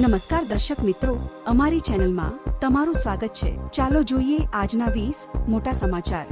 નમસ્કાર દર્શક મિત્રો, અમારી ચેનલમાં તમારું સ્વાગત છે. ચાલો જોઈએ આજના વીસ મોટા સમાચાર.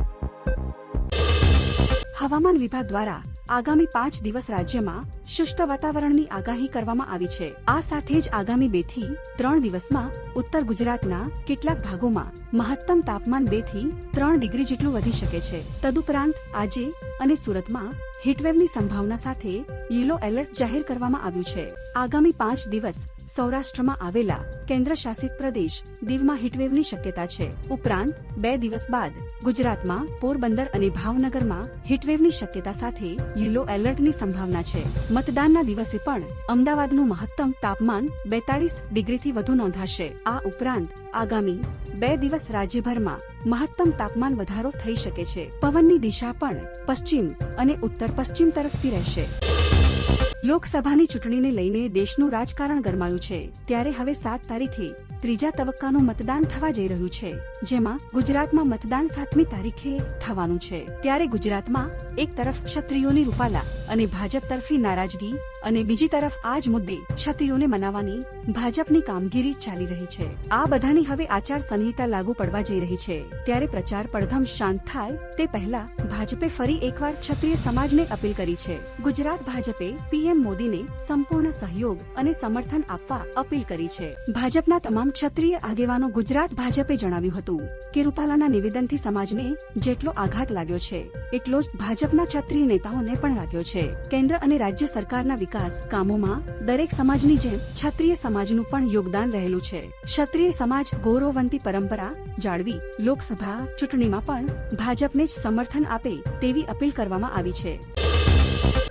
હવામાન વિભાગ દ્વારા આગામી પાંચ દિવસ રાજ્યમાં શુષ્ક વાતાવરણની આગાહી કરવામાં આવી છે. આ સાથે જ આગામી બેથી ત્રણ દિવસમાં ઉત્તર ગુજરાતના કેટલાક ભાગોમાં મહત્તમ તાપમાન બેથી ત્રણ ડિગ્રી જેટલું વધી શકે છે. તદુપરાંત આજે અને સુરતમાં હીટવેવની સંભાવના સાથે યલો એલર્ટ જાહેર કરવામાં આવ્યું છે. આગામી પાંચ દિવસ સૌરાષ્ટ્રમાં આવેલા કેન્દ્ર શાસિત પ્રદેશ દીવમાં હીટવેવની શક્યતા છે. ઉપરાંત, બે દિવસ બાદ ગુજરાતમાં પોરબંદર અને ભાવનગરમાં હીટવેવની શક્યતા સાથે યલો એલર્ટની સંભાવના છે. મતદાનના દિવસે પણ અમદાવાદનું મહત્તમ તાપમાન બેતાળીસ ડિગ્રીથી વધુ નોંધાશે. આ ઉપરાંત, આગામી બે દિવસ રાજ્યભરમાં મહત્તમ તાપમાન વધારો થઈ શકે છે. પવનની દિશા પણ પશ્ચિમ અને ઉત્તર પશ્ચિમ તરફથી રહેશે. લોકસભાની ચૂંટણીને લઈને દેશનું રાજકારણ ગરમાયું છે. ત્યારે હવે સાત તારીખે ત્રીજા તબક્કાનું મતદાન થવા જઈ રહ્યું છે, જેમાં ગુજરાતમાં મતદાન સાતમી તારીખે થવાનું છે. ત્યારે ગુજરાતમાં એક તરફ ક્ષત્રિયોની રૂપાલા અને ભાજપ તરફી નારાજગી અને બીજી તરફ આ જ મુદ્દે ક્ષત્રિયોને મનાવવાની ભાજપની કામગીરી ચાલી રહી છે. આ બધાની હવે આચાર સંહિતા લાગુ પડવા જઈ રહી છે. ત્યારે પ્રચાર પડધમ શાંત થાય તે પહેલા ભાજપે ફરી એકવાર ક્ષત્રિય સમાજને અપીલ કરી છે. ગુજરાત ભાજપે પીએમ મોદીને સંપૂર્ણ સહયોગ અને સમર્થન આપવા અપીલ કરી છે. ભાજપના તમામ ક્ષત્રિય આગેવાનો ગુજરાત ભાજપે જણાવ્યું હતું કે રૂપાલાના નિવેદનથી સમાજને જેટલો આઘાત લાગ્યો છે, એટલો જ ભાજપના ક્ષત્રિય નેતાઓને પણ લાગ્યો છે. કેન્દ્ર અને રાજ્ય સરકારના વિકાસ કામોમાં દરેક સમાજની જેમ ક્ષત્રિય સમાજનું પણ યોગદાન રહેલું છે. ક્ષત્રિય સમાજ ગૌરવવંતી પરંપરા જાળવી લોકસભા ચૂંટણીમાં પણ ભાજપને જ સમર્થન આપે તેવી અપીલ કરવામાં આવી છે.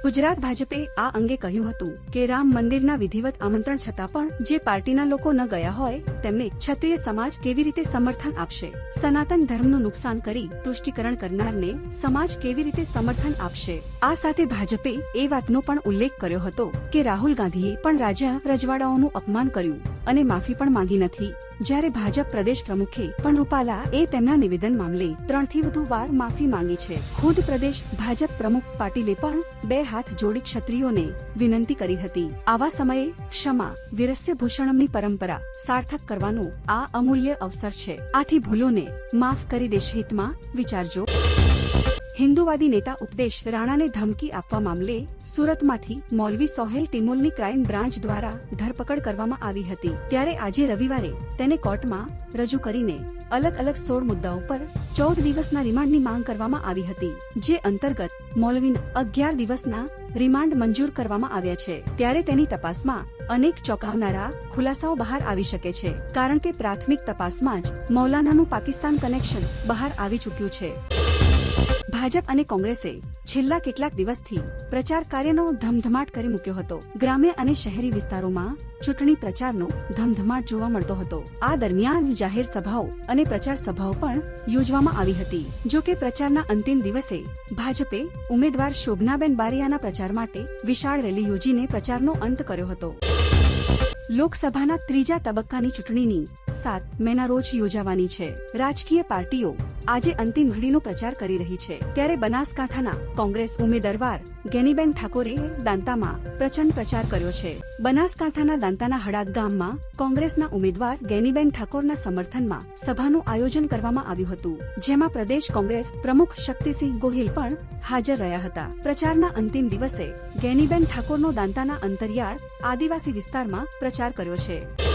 ગુજરાત ભાજપે આ અંગે કહ્યું હતું કે રામ મંદિરના વિધિવત આમંત્રણ છતાં પણ જે પાર્ટીના લોકો ન ગયા હોય, તેમને ક્ષત્રિય સમાજ કેવી રીતે સમર્થન આપશે? સનાતન ધર્મનું નુકસાન કરી તુષ્ટિકરણ કરનારને સમાજ કેવી રીતે સમર્થન આપશે? આ સાથે ભાજપે એ વાતનો પણ ઉલ્લેખ કર્યો હતો કે રાહુલ ગાંધીએ પણ રાજા રજવાડાઓનું અપમાન કર્યું અને માફી પણ માંગી નથી. જ્યારે ભાજપ પ્રદેશ પ્રમુખે પણ રૂપાલા એ તેમના નિવેદન મામલે ત્રણથી વધુ વાર માફી માંગી છે. ખુદ પ્રદેશ ભાજપ પ્રમુખ પાટીલે પણ બે હાથ જોડી ક્ષત્રિયોને વિનંતી કરી હતી. આવા સમયે ક્ષમા વિરસ્ય ભૂષણમની પરંપરા સાર્થક કરવાનો આ અમૂલ્ય અવસર છે. આથી ભૂલોને માફ કરી દેશ હિતમાં વિચારજો. હિન્દુવાદી નેતા ઉપદેશ રાણાને ધમકી આપવા મામલે સુરતમાંથી મૌલવી સોહેલ ટિમોલની ક્રાઇમ બ્રાન્ચ દ્વારા ધરપકડ કરવામાં આવી હતી. ત્યારે આજે રવિવારે તેને કોર્ટમાં રજૂ કરીને અલગ અલગ સોળ મુદ્દાઓ પર ચૌદ દિવસના રિમાન્ડની માંગ કરવામાં આવી હતી, જે અંતર્ગત મૌલવીના અગિયાર દિવસના રિમાન્ડ મંજૂર કરવામાં આવ્યા છે. ત્યારે તેની તપાસમાં અનેક ચોંકાવનારા ખુલાસાઓ બહાર આવી શકે છે, કારણ કે પ્રાથમિક તપાસમાં જ મૌલાનાનું પાકિસ્તાન કનેક્શન બહાર આવી ચૂક્યું છે. ભાજપ અને કોંગ્રેસે છેલ્લા કેટલાક દિવસથી પ્રચાર કાર્યનો ધમધમાટ કરી મૂક્યો હતો. ગ્રામ્ય અને શહેરી વિસ્તારોમાં ચૂંટણી પ્રચારનો ધમધમાટ જોવા મળતો હતો. આ દરમિયાન જાહેર સભાઓ અને પ્રચાર સભાઓ પણ યોજવામાં આવી હતી. જો કે પ્રચારના અંતિમ દિવસે ભાજપે ઉમેદવાર શોભનાબેન બારિયાના પ્રચાર માટે વિશાળ રેલી યોજીને પ્રચારનો અંત કર્યો હતો. લોકસભાના ત્રીજા તબક્કાની ચૂંટણીની સાત મેના રોજ યોજાવાની છે. રાજકીય પાર્ટીઓ આજે અંતિમ ઘડીનો પ્રચાર કરી રહી છે. ત્યારે બનાસકાંઠાના કોંગ્રેસ ઉમેદવાર ગેનીબેન ઠાકોરે દાંતામાં પ્રચંડ પ્રચાર કર્યો છે. બનાસકાંઠાના દાંતાના હડાદ ગામમાં કોંગ્રેસના ઉમેદવાર ગેનીબેન ઠાકોરના સમર્થનમાં સભાનું આયોજન કરવામાં આવ્યું હતું. જેમાં પ્રદેશ કોંગ્રેસ પ્રમુખ શક્તિસિંહ ગોહિલ પણ હાજર રહ્યા હતા. પ્રચારના અંતિમ દિવસે ગેનીબેન ઠાકોરનો દાંતાના અંતરિયાળ આદિવાસી વિસ્તારમાં પ્રચાર કર્યો છે.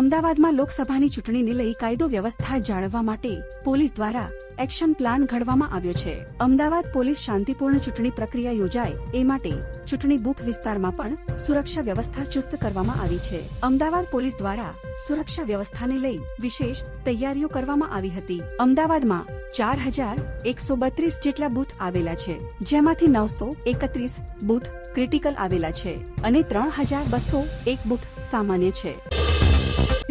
અમદાવાદમાં લોકસભાની ચૂંટણીને લઈ કાયદો વ્યવસ્થા જાળવવા માટે પોલીસ દ્વારા એક્શન પ્લાન ઘડવામાં આવ્યો છે. અમદાવાદ પોલીસ શાંતિપૂર્ણ ચૂંટણી પ્રક્રિયા યોજાય એ માટે ચૂંટણી બૂથ વિસ્તારમાં પણ સુરક્ષા વ્યવસ્થા ચુસ્ત કરવામાં આવી છે. અમદાવાદ પોલીસ દ્વારા સુરક્ષા વ્યવસ્થાને લઈ વિશેષ તૈયારીઓ કરવામાં આવી હતી. અમદાવાદમાં ચાર હજાર એકસો બત્રીસ જેટલા બૂથ આવેલા છે, જેમાંથી નવસો એકત્રીસ બૂથ ક્રિટિકલ આવેલા છે અને ત્રણ હજાર બસો એક બૂથ સામાન્ય છે.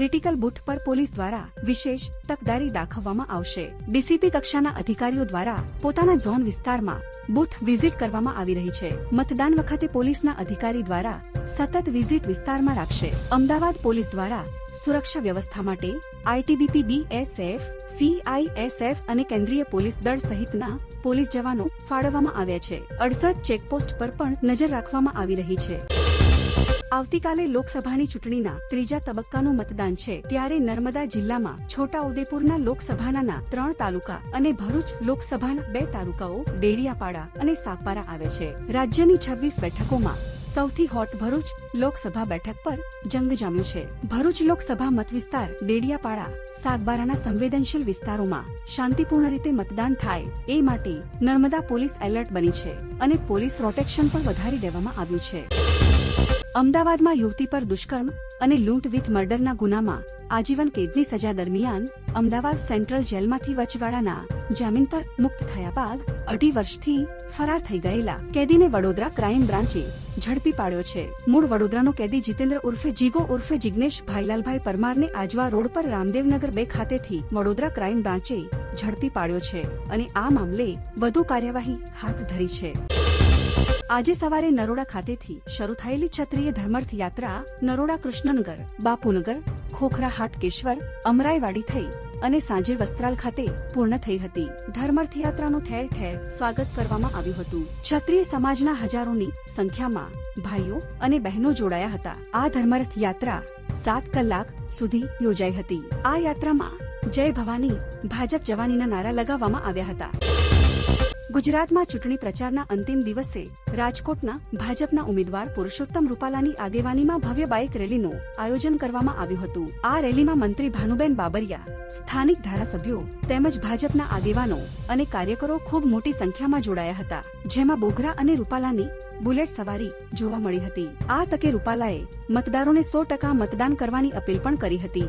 ક્રિટિકલ બૂથ પર પોલીસ દ્વારા વિશેષ તકદારી દાખવવામાં આવશે. ડીસીપી કક્ષાના અધિકારીઓ દ્વારા પોતાના ઝોન વિસ્તારમાં બૂથ વિઝિટ કરવામાં આવી રહી છે. મતદાન વખતે પોલીસના અધિકારી દ્વારા સતત વિઝિટ વિસ્તારમાં રાખશે. અમદાવાદ પોલીસ દ્વારા સુરક્ષા વ્યવસ્થા માટે આઈટીબીપી બીએસએફ, સીઆઈએસએફ અને કેન્દ્રીય પોલીસ દળ સહિતના પોલીસ જવાનો ફાળવવામાં આવ્યા છે. અડસઠ ચેકપોસ્ટ પર પણ નજર રાખવામાં આવી રહી છે. આવતીકાલે લોકસભાની ચૂંટણીના ત્રીજા તબક્કાનું મતદાન છે. ત્યારે નર્મદા જિલ્લામાં છોટા ઉદેપુરના લોકસભાના ત્રણ તાલુકા અને ભરૂચ લોકસભાના બે તાલુકાઓ ડેડિયાપાડા અને સાગબારા આવે છે. રાજ્યની છવ્વીસ બેઠકોમાં સૌથી હોટ ભરૂચ લોકસભા બેઠક પર જંગ જામ્યો છે. ભરૂચ લોકસભા મતવિસ્તાર ડેડિયાપાડા સાગબારાના સંવેદનશીલ વિસ્તારોમાં શાંતિપૂર્ણ રીતે મતદાન થાય એ માટે નર્મદા પોલીસ એલર્ટ બની છે અને પોલીસ પ્રોટેક્શન પણ વધારી દેવામાં આવ્યું છે. અમદાવાદમાં યુવતી પર દુષ્કર્મ અને લૂંટ વિથ મર્ડરના ગુનામાં આજીવન કેદની સજા દરમિયાન અમદાવાદ સેન્ટ્રલ જેલમાંથી વચગાળાના જામીન પર મુક્ત થયા બાદ અઢી વર્ષથી ફરાર થઈ ગયેલા કેદીને વડોદરા ક્રાઇમ બ્રાન્ચે ઝડપી પાડ્યો છે. મૂળ વડોદરાનો કેદી જીતેન્દ્ર ઉર્ફે જીગો ઉર્ફે જિગ્નેશ ભાઈલાલભાઈ પરમારને આજવા રોડ પર રામદેવનગર બે ખાતેથી વડોદરા ક્રાઇમ બ્રાન્ચે ઝડપી પાડ્યો છે અને આ મામલે વધુ કાર્યવાહી હાથ ધરી છે. આજે સવારે નરોડા ખાતેથી શરૂ થયેલી ક્ષત્રિય ધર્મર્થ યાત્રા નરોડા કૃષ્ણનગર, બાપુનગર, ખોખરા હાટકેશ્વર અમરાઈવાડી થઈ અને સાંજે વસ્ત્રાલ ખાતે પૂર્ણ થઈ હતી. ધર્મર્થ યાત્રાનું ઠેર ઠેર સ્વાગત કરવામાં આવ્યું હતું. ક્ષત્રિય સમાજના હજારોની સંખ્યામાં ભાઈઓ અને બહેનો જોડાયા હતા. આ ધર્મરથ યાત્રા સાત કલાક સુધી યોજાઈ હતી. આ યાત્રામાં જય ભવાની, ભાજપ જવાનીના નારા લગાવવામાં આવ્યા હતા. ગુજરાતમાં ચૂંટણી પ્રચારના અંતિમ દિવસે રાજકોટના ભાજપના ઉમેદવાર પુરુષોત્તમ રૂપાલાની આગેવાનીમાં ભવ્ય બાઇક રેલીનું આયોજન કરવામાં આવ્યું હતું. આ રેલીમાં મંત્રી ભાનુબેન બાબરિયા, સ્થાનિક ધારાસભ્યો તેમજ ભાજપના આગેવાનો અને કાર્યકરો ખૂબ મોટી સંખ્યામાં જોડાયા હતા, જેમાં બોઘરા અને રૂપાલાની બુલેટ સવારી જોવા મળી હતી. આ તકે રૂપાલાએ મતદારોને સો ટકા મતદાન કરવાની અપીલ પણ કરી હતી.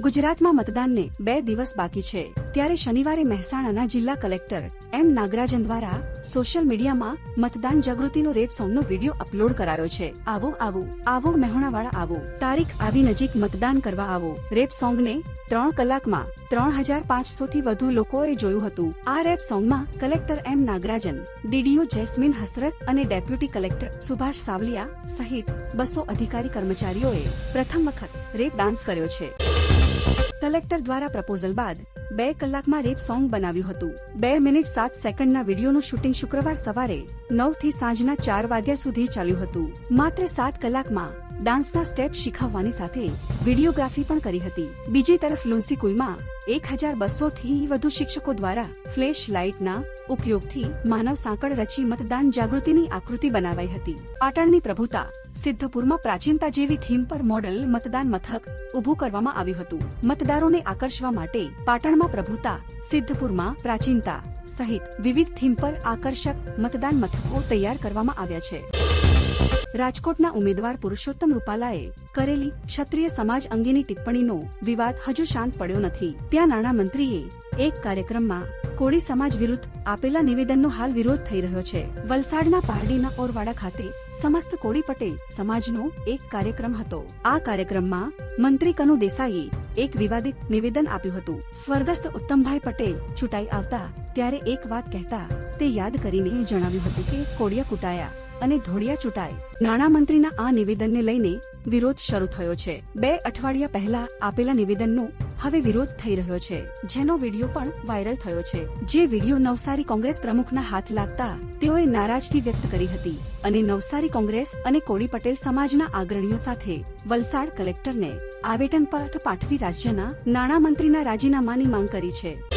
ગુજરાતમાં મતદાનને બે દિવસ બાકી છે. ત્યારે શનિવારે મહેસાણાના જિલ્લા કલેક્ટર એમ નાગરાજન દ્વારા સોશિયલ મીડિયામાં મતદાન જાગૃતિનો રેપ સોંગનો વીડિયો અપલોડ કરાયો છે. આવો આવો આવો, મહેણાવાળા, આવો. તારીખ આવી નજીક મતદાન કરવા આવો. રેપ સોંગને ત્રણ કલાકમાં ત્રણ હજાર પાંચસો થી વધુ લોકોએ જોયું હતું. આ rap સોંગમાં collector M Nagarajan, DDO Jasmine Hasrat અને ડેપ્યુટી કલેક્ટર સુભાષ સાવલિયા સહિત બસો અધિકારી કર્મચારીઓએ પ્રથમ વખત રેપ ડાન્સ કર્યો છે. કલેક્ટર દ્વારા પ્રપોઝલ બાદ બે કલાકમાં રેપ સોંગ બનાવ્યું હતું. બે મિનિટ સાત સેકન્ડના વિડીયોનું શૂટિંગ શુક્રવાર સવારે નવથી સાંજના ચાર વાગ્યા સુધી ચાલ્યું હતું. માત્ર સાત કલાકમાં ડાન્સના સ્ટેપ શીખવવાની સાથે વિડીયોગ્રાફી પણ કરી હતી. બીજી તરફ લુન્સીકુઈમાં એક હજાર બસો થી વધુ શિક્ષકો દ્વારા ફ્લેશ લાઇટના ઉપયોગથી માનવ સાંકળ રચી મતદાન જાગૃતિની આકૃતિ બનાવાઈ હતી. પાટણની પ્રભુતા સિદ્ધપુરમાં પ્રાચીનતા જેવી થીમ પર મોડલ મતદાન મથક ઊભું કરવામાં આવ્યું હતું. મતદારોને આકર્ષવા માટે પાટણમાં પ્રભુતા સિદ્ધપુરમાં પ્રાચીનતા સહિત વિવિધ થીમ પર આકર્ષક મતદાન મથકો તૈયાર કરવામાં આવ્યા છે. રાજકોટના ઉમેદવાર પુરુષોત્તમ રૂપાલાએ કરેલી ક્ષત્રિય સમાજ અંગેની ટિપ્પણીનો વિવાદ હજુ શાંત પડ્યો નથી. ત્યાં નાણામંત્રીએ એક કાર્યક્રમમાં કોળી સમાજ વિરુદ્ધ આપેલા નિવેદનનો હાલ વિરોધ થઈ રહ્યો છે. વલસાડના પારડીના ઓરવાડા ખાતે સમસ્ત કોળી પટેલ સમાજનો એક કાર્યક્રમ હતો. આ કાર્યક્રમમાં મંત્રી કનુ દેસાઈએ એક વિવાદિત નિવેદન આપ્યું હતું. સ્વર્ગસ્થ ઉત્તમભાઈ પટેલ ચૂંટાઈ આવતા ત્યારે એક વાત કહેતા તે યાદ કરીને જણાવ્યું હતું કે કોડિયા કૂટાયા. અને ધોળિયા ચૂંટાય. નાણામંત્રીના આ નિવેદનને લઈને વિરોધ શરૂ થયો છે. બે અઠવાડિયા પહેલા આપેલા નિવેદનનો હવે વિરોધ થઈ રહ્યો છે. જેનો વીડિયો પણ વાયરલ થયો છે. જે વીડિયો નવસારી કોંગ્રેસ પ્રમુખના હાથ લાગતા તેઓએ નારાજગી વ્યક્ત કરી હતી અને નવસારી કોંગ્રેસ અને કોળી પટેલ સમાજના અગ્રણીઓ સાથે વલસાડ કલેક્ટરને આવેદન પાઠવી રાજ્યના નાણામંત્રીના રાજીનામાની માંગ કરી છે.